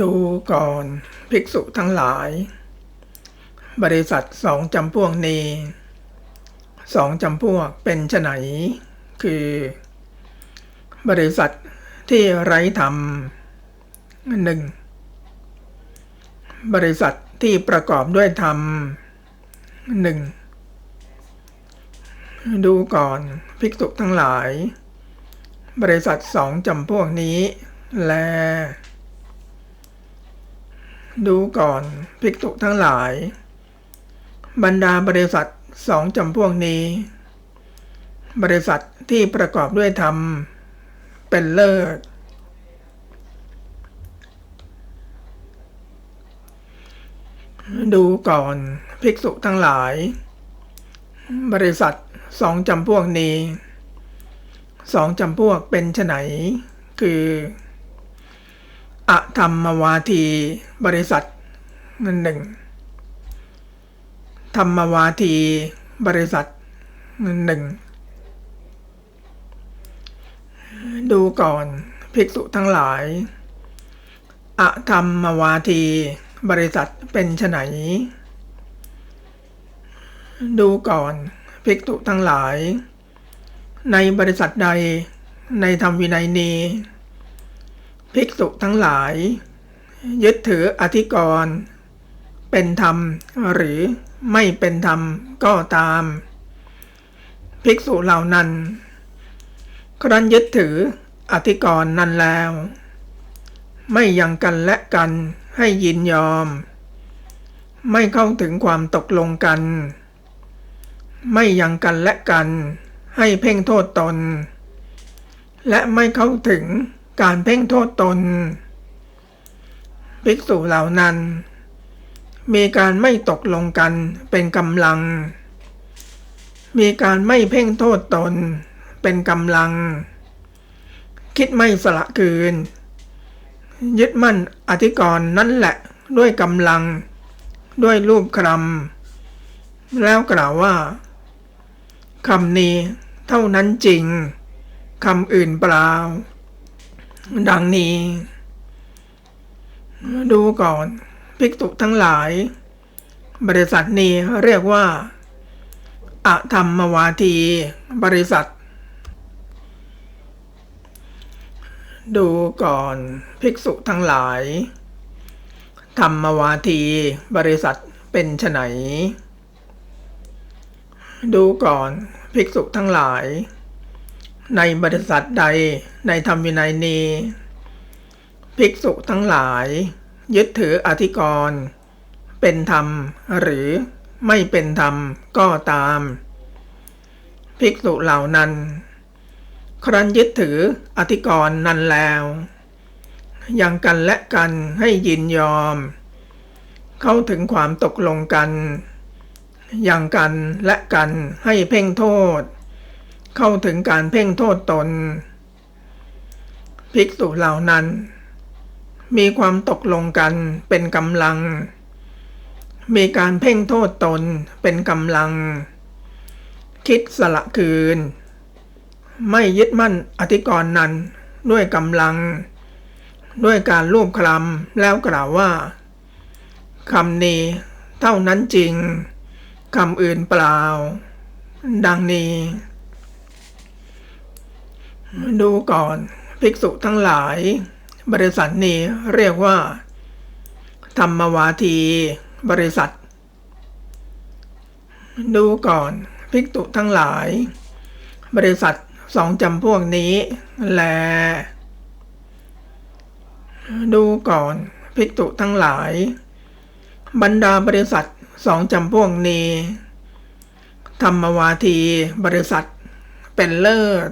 ดูก่อนภิกษุทั้งหลาย บริษัทสองจำพวกนี้สองจำพวกเป็นไฉนคือ บริษัทที่ไร้ธรรมหนึ่งบริษัทที่ประกอบด้วยธรรมหนึ่งดูก่อนภิกษุทั้งหลาย บริษัทสองจำพวกนี้ แล ดูก่อนภิกษุทั้งหลาย บรรดาบริษัทสองจำพวกนี้ บริษัทที่ประกอบด้วยธรรม เป็นเลิศดูก่อนภิกษุทั้งหลาย บริษัทสองจำพวกนี้สองจำพวกเป็นไฉนคือ อะธรรมวาที บริษัทนั่นหนึ่งธรรมวาที บริษัทนั่นหนึ่งดูก่อนภิกษุทั้งหลายอะธรรมวาที บริษัทเป็นไนดูก่อนภิกษุทั้งหลาย ในบริษัทใด ในธรรมวินัยนี้ ษุทั้งหลาย ยึดถืออธิกรณ์เป็นธรรมหรือไม่เป็นธรรมก็ตาม ภิกษุเหล่านั้น ครั้นยึดถืออธิกรณ์นั้นแล้ว ไม่ยังกันและกันให้ยินยอม ไม่เข้าถึงความตกลงกัน ไม่ยังกันและกันให้เพ่งโทษตน และไม่เข้าถึง การเพ่งโทษตน ภิกษุเหล่านั้น มีการไม่ตกลงกันเป็นกำลัง มีการไม่เพ่งโทษตน เป็นกำลัง คิดไม่สละคืน ยึดมั่นอธิกรณ์นั่นแหละด้วยกำลัง ด้วยรูปครำแล้วกล่าวว่าคำนี้เท่านั้นจริงคำอื่นเปล่า ดังนี้ ดูก่อนภิกษุทั้งหลาย บริษัทนี้เรียกว่าอะธรรมวาที บริษัท ดูก่อนภิกษุทั้งหลาย ธรรมวาที บริษัทเป็นไนดูก่อนภิกษุทั้งหลาย ในบริษัทใดในธรรมวินัยนี้ ภิกษุทั้งหลาย ยึดถืออธิกรณ์เป็นธรรมหรือไม่เป็นธรรมก็ตาม ภิกษุเหล่านั้น ครั้นยึดถืออธิกรณ์นั้นแล้วยังกันและกันให้ยินยอม เข้าถึงความตกลงกันย่างกันและกันให้เพ่งโทษ เข้าถึงการเพ่งโทษตน ภิกษุเหล่านั้น มีความตกลงกันเป็นกำลัง มีการเพ่งโทษตนเป็นกำลัง คิดสละคืน ไม่ยึดมั่นอธิกรณ์นั้นด้วยกำลัง ด้วยการรูปคลำแล้วกล่าวว่าคำนี้เท่านั้นจริงคำอื่นเปล่า ดังนี้ ดูก่อนภิกษุทั้งหลาย บริษัทนี้เรียกว่า ธรรมวาที บริษัท ดูก่อนภิกษุทั้งหลาย บริษัทสองจำพวกนี้แล ดูก่อนภิกษุทั้งหลาย บรรดาบริษัทสองจำพวกนี้ ธรรมวาที บริษัทเป็นเลิศ